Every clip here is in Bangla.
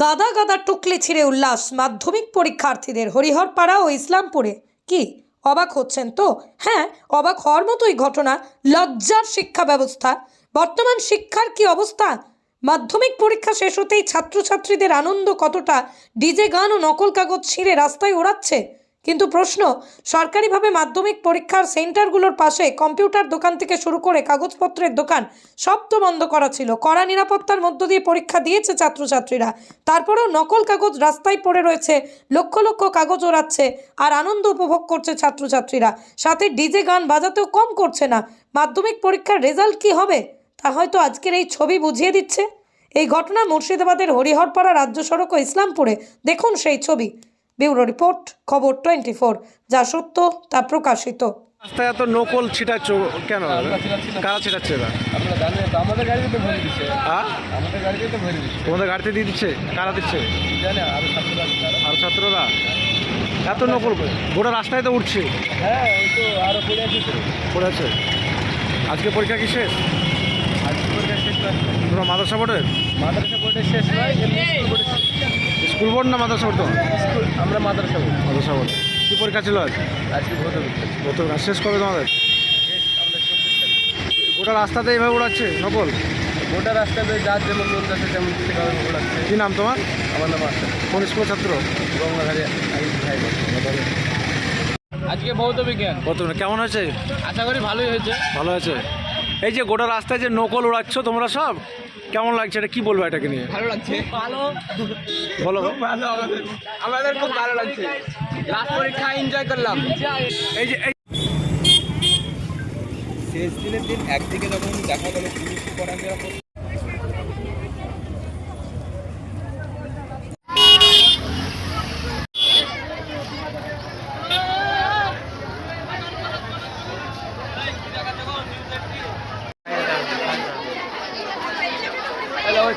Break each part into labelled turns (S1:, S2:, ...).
S1: গাদা গাদা টুকলে ছিঁড়ে উল্লাস মাধ্যমিক পরীক্ষার্থীদের হরিহরপাড়া ও ইসলামপুরে। কি? অবাক হচ্ছেন তো? হ্যাঁ অবাক হওয়ার মতোই ঘটনা, লজ্জার শিক্ষা ব্যবস্থা। বর্তমান শিক্ষার কি অবস্থা? মাধ্যমিক পরীক্ষা শেষ হতেই ছাত্রছাত্রীদের আনন্দ কতটা? ডিজে গান ও নকল কাগজ ছিঁড়ে রাস্তায় ওড়াচ্ছে? কিন্তু প্রশ্ন, সরকারিভাবে মাধ্যমিক পরীক্ষার সেন্টারগুলোর পাশে কম্পিউটার দোকান থেকে শুরু করে কাগজপত্রের দোকান সব তো বন্ধ করা ছিল। কড়া নিরাপত্তার মধ্য দিয়ে পরীক্ষা দিয়েছে ছাত্রছাত্রীরা। তারপরেও নকল কাগজ রাস্তায় পড়ে রয়েছে, লক্ষ লক্ষ কাগজ ওড়াচ্ছে আর আনন্দ উপভোগ করছে ছাত্রছাত্রীরা। সাথে ডিজে গান বাজাতেও কম করছে না। মাধ্যমিক পরীক্ষার রেজাল্ট কি হবে? তা হয়তো আজকের এই ছবি বুঝিয়ে দিচ্ছে। এই ঘটনা মুর্শিদাবাদের হরিহরপাড়া রাজ্য সড়ক ও ইসলামপুরে। দেখুন সেই ছবি। ব্যুরো রিপোর্ট, খবর টোয়েন্টি যা সত্য, তা প্রকাশিত।
S2: রাস্তায় এত নকল ছিটাচ্ছ কেন? ছিটাচ্ছে
S3: আমাদের গাড়িতে আমাদের গাড়িতে তো
S2: গাড়িতে দিয়ে দিচ্ছে? দিচ্ছে
S3: ছাত্ররা?
S2: এত নকল? গোটা রাস্তায় তো উঠছে।
S3: হ্যাঁ ওই তো আছে?
S2: আজকে পরীক্ষা কি শেষ?
S3: আজকে পরীক্ষা
S2: মাদ্রাসা বোর্ডের?
S3: মাদ্রাসা বোর্ডের শেষ নয় স্কুল
S2: বোর্ড না মাদ্রাসা বোর্ড
S3: স্কুল আমরা মাদ্রাসা বোর্ড
S2: মাদ্রাসা বোর্ড কী পরীক্ষা ছিল আজ?
S3: আজকে ভোট দিচ্ছে
S2: শেষ কবে তোমাদের? গোটা রাস্তাতে এইভাবে উড়াচ্ছে নকল
S3: গোটা রাস্তাতে যার যেমন লোক আছে তেমন ভোট আছে
S2: কী নাম তোমার?
S3: আমার নাম আছে।
S2: কোন স্কুল ছাত্র?
S3: আজকে ভৌত বিজ্ঞান।
S2: কত কেমন হয়েছে?
S3: আশা করি ভালোই হয়েছে।
S2: ভালো আছে এই যে গোটা রাস্তায় যে নকল উড়াচ্ছ তোমরা সব কেমন লাগছে? এটা কি বলব এটাকে নিয়ে?
S3: ভালো লাগছে। ভালো।
S2: বলো।
S3: ভালো আমাদের। খুব ভালো লাগছে। লাস্ট পরীক্ষা এনজয় করলাম।
S2: এই যে
S3: শেষ দিনের দিন একদিকে যখন দেখা গেল পুলিশি চলে এসেছে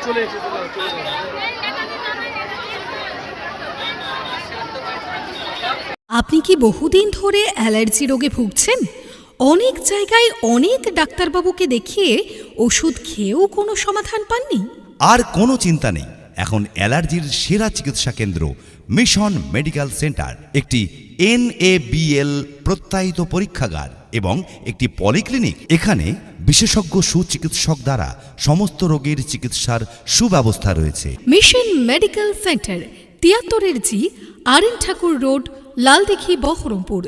S3: চলে এসেছে।
S4: আপনি কি বহুদিন ধরে অ্যালার্জি রোগে ভুগছেন? অনেক জায়গায় অনেক ডাক্তারবাবুকে দেখিয়ে ওষুধ খেয়েও কোনো সমাধান পাননি?
S5: আর কোনো চিন্তা নেই। এখন অ্যালার্জির সেরা চিকিৎসা কেন্দ্র মিশন মেডিকেল সেন্টার একটি এনএবিএল প্রত্যায়িত পরীক্ষাগার। এবং একটি পলিক্লিনিক এখানে বিশেষজ্ঞ সুচিকিৎসক দ্বারা সমস্ত রোগের চিকিৎসার সুব্যবস্থা রয়েছে।
S4: Mission medical centre, তিয়াত্তরের G R Thakur road, Laldighi Berhampore.